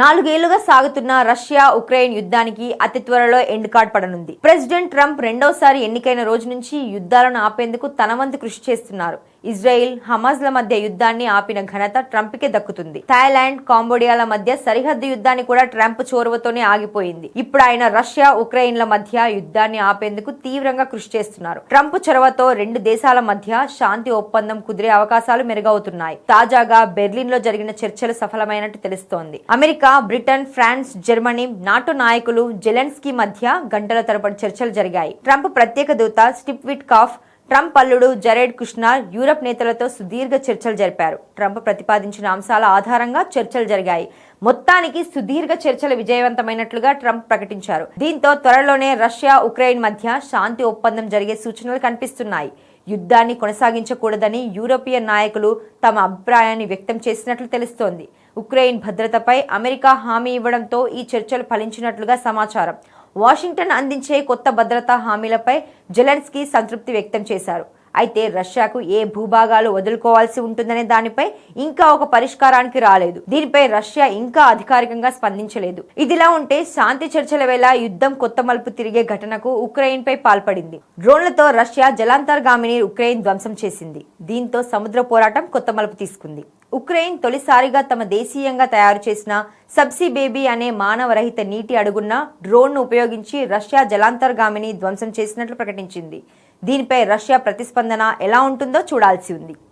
నాలుగేళ్ళుగా సాగుతున్న Russia Ukraine యుద్ధానికి అతి త్వరలో ఎండ్ కార్డ్ పడనుంది. ప్రెసిడెంట్ ట్రంప్ రెండోసారి ఎన్నికైన రోజు నుంచి యుద్ధాలను ఆపేందుకు తన వంతు కృషి చేస్తున్నారు. ఇజ్రాయిల్ హమాజ్ల మధ్య యుద్ధాన్ని ఆపిన ఘనత ట్రంప్కే దక్కుతుంది. థాయిలాండ్ కాంబోడియాల మధ్య సరిహద్దు యుద్ధాన్ని కూడా ట్రంప్ చొరవతోనే ఆగిపోయింది. ఇప్పుడు ఆయన రష్యా ఉక్రెయిన్ల మధ్య యుద్ధాన్ని ఆపేందుకు తీవ్రంగా కృషి చేస్తున్నారు. ట్రంప్ చొరవతో రెండు దేశాల మధ్య శాంతి ఒప్పందం కుదిరే అవకాశాలు మెరుగవుతున్నాయి. తాజాగా బెర్లిన్లో జరిగిన చర్చలు సఫలమైనట్టు తెలుస్తోంది. America Britain France Germany NATO నాయకులు జెలెన్స్కీ మధ్య గంటల తరబడి చర్చలు జరిగాయి. ట్రంప్ ప్రత్యేక దూత స్టిప్ విట్ కాఫ్ ట్రంప్ అల్లుడు జరేడ్ కుష్నార్ యూరప్ నేతలతో సుదీర్ఘ చర్చలు జరిపారు. ట్రంప్ ప్రతిపాదించిన అంశాల ఆధారంగా చర్చలు జరిగాయి. మొత్తానికి సుదీర్ఘ చర్చలు విజయవంతమైనట్లుగా ట్రంప్ ప్రకటించారు. దీంతో త్వరలోనే రష్యా ఉక్రెయిన్ మధ్య శాంతి ఒప్పందం జరిగే సూచనలు కనిపిస్తున్నాయి. యుద్ధాన్ని కొనసాగించకూడదని యూరోపియన్ నాయకులు తమ అభిప్రాయాన్ని వ్యక్తం చేసినట్లు తెలుస్తోంది. ఉక్రెయిన్ భద్రతపై అమెరికా హామీ ఇవ్వడంతో ఈ చర్చలు ఫలించినట్లుగా సమాచారం. వాషింగ్టన్ అందించే కొత్త భద్రతా హామీలపై జెలెన్స్కీ సంతృప్తి వ్యక్తం చేశారు. అయితే రష్యాకు ఏ భూభాగాలు వదులుకోవాల్సి ఉంటుందనే దానిపై ఇంకా ఒక పరిష్కారానికి రాలేదు. దీనిపై రష్యా ఇంకా అధికారికంగా స్పందించలేదు. ఇదిలా ఉంటే శాంతి చర్చల వేళ యుద్ధం కొత్త మలుపు తిరిగే ఘటనకు ఉక్రెయిన్ పై పాల్పడింది. డ్రోన్లతో రష్యా జలాంతర్గామిని ఉక్రెయిన్ ధ్వంసం చేసింది. దీంతో సముద్ర పోరాటం కొత్త మలుపు తీసుకుంది. ఉక్రెయిన్ తొలిసారిగా తమ దేశీయంగా తయారు చేసిన సబ్సీ బేబీ అనే మానవరహిత నీటి అడుగున్న డ్రోన్ను ఉపయోగించి రష్యా జలాంతర్గామిని ధ్వంసం చేసినట్లు ప్రకటించింది. దీనిపై రష్యా ప్రతిస్పందన ఎలా ఉంటుందో చూడాల్సి ఉంది.